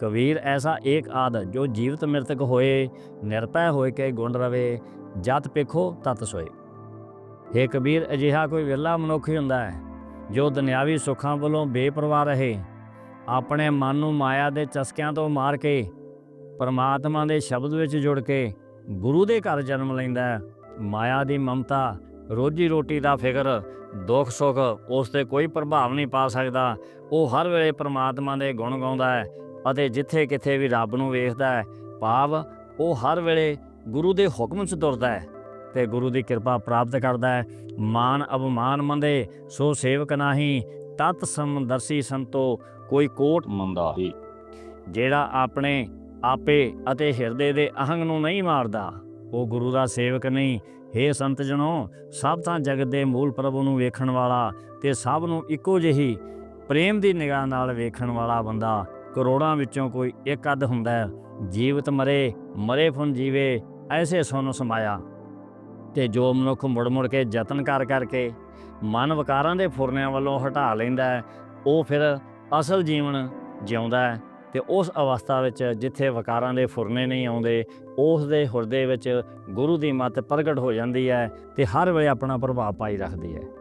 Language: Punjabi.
ਕਬੀਰ, ਐਸਾ ਏਕ ਆਦ ਜੋ ਜੀਵਤ ਮ੍ਰਿਤਕ ਹੋਏ ਨਿਰਭੈ ਹੋਏ ਕੇ ਗੁਣ ਰਵੇ, ਜਤ ਪੇਖੋ ਤਤ ਸੋਏ। हे ਕਬੀਰ, ਅਜਿਹਾ ਕੋਈ ਵਿਰਲਾ ਮਨੁੱਖ ਹੀ ਹੁੰਦਾ ਹੈ, ਜੋ ਦੁਨਿਆਵੀ ਸੁੱਖਾਂ ਵੱਲੋਂ ਬੇਪਰਵਾਹ ਰਹੇ। ਆਪਣੇ ਮਨ ਨੂੰ ਮਾਇਆ ਦੇ ਚਸਕਿਆਂ ਤੋਂ ਮਾਰ ਕੇ, ਪਰਮਾਤਮਾ ਦੇ ਸ਼ਬਦ ਵਿੱਚ ਜੁੜ ਕੇ, ਗੁਰੂ ਦੇ ਘਰ ਜਨਮ ਲੈਂਦਾ ਹੈ। ਮਾਇਆ ਦੀ ਮਮਤਾ, ਰੋਜੀ ਰੋਟੀ ਦਾ ਫਿਕਰ, ਦੁੱਖ ਸੁੱਖ, ਉਸ ਤੇ ਕੋਈ ਪ੍ਰਭਾਵ ਨਹੀਂ ਪਾ ਸਕਦਾ। ਉਹ ਹਰ ਵੇਲੇ ਪਰਮਾਤਮਾ ਦੇ ਗੁਣ ਗਾਉਂਦਾ ਹੈ ਅਤੇ ਜਿੱਥੇ ਕਿਥੇ ਵੀ ਰੱਬ ਨੂੰ ਵੇਖਦਾ ਹੈ, ਭਾਵ ਉਹ ਹਰ ਵੇਲੇ ਗੁਰੂ ਦੇ ਹੁਕਮ 'ਚ ਤੁਰਦਾ ਹੈ ਤੇ ਗੁਰੂ ਦੀ ਕਿਰਪਾ ਪ੍ਰਾਪਤ ਕਰਦਾ ਹੈ। ਮਾਨ ਅਪਮਾਨ ਮੰਦੇ, ਸੋ ਸੇਵਕ ਨਾਹੀ, ਤਤ ਸਮਦਰਸੀ ਸੰਤੋ, ਕੋਈ ਕੋਟ ਮੰਦਾਹੀ। ਜਿਹੜਾ ਆਪਣੇ ਆਪੇ ਅਤੇ ਹਿਰਦੇ ਦੇ ਅਹੰਗ ਨੂੰ ਨਹੀਂ ਮਾਰਦਾ, ਉਹ ਗੁਰੂ ਦਾ ਸੇਵਕ ਨਹੀਂ। हे ਸੰਤ ਜਣੋ ਸਭ ਤਾਂ ਜਗਤ ਦੇ ਮੂਲ ਪ੍ਰਭੂ ਨੂੰ ਵੇਖਣ ਵਾਲਾ ਤੇ ਸਭ ਨੂੰ ਇੱਕੋ ਜਿਹੀ ਪ੍ਰੇਮ ਦੀ ਨਿਗਾਹ ਨਾਲ ਵੇਖਣ ਵਾਲਾ ਬੰਦਾ ਕਰੋੜਾਂ ਵਿੱਚੋਂ ਕੋਈ ਇੱਕ ਅੱਧ ਹੁੰਦਾ ਹੈ। ਜੀਵਤ ਮਰੇ ਮਰੇ ਫੁਨ ਜੀਵੇ, ਐਸੇ ਸੁਨ ਸਮਾਇਆ ਤੇ ਜੋ ਮਨੁੱਖ ਮੁੜ ਮੁੜ ਕੇ ਯਤਨ ਕਰ ਕਰਕੇ ਮਨ ਵਿਕਾਰਾਂ ਦੇ ਫੁਰਨਿਆਂ ਵੱਲੋਂ ਹਟਾ ਲੈਂਦਾ ਹੈ, ਉਹ ਫਿਰ ਅਸਲ ਜੀਵਨ ਜਿਉਂਦਾ ਹੈ ਤੇ ਉਸ ਅਵਸਥਾ ਵਿੱਚ ਜਿੱਥੇ ਵਿਕਾਰਾਂ ਦੇ ਫੁਰਨੇ ਨਹੀਂ ਆਉਂਦੇ, ਉਸ ਦੇ ਹਿਰਦੇ ਵਿੱਚ ਗੁਰੂ ਦੀ ਮੱਤ ਪ੍ਰਗਟ ਹੋ ਜਾਂਦੀ ਹੈ ਤੇ ਹਰ ਵੇਲੇ ਆਪਣਾ ਪ੍ਰਭਾਵ ਪਾਈ ਰੱਖਦੀ ਹੈ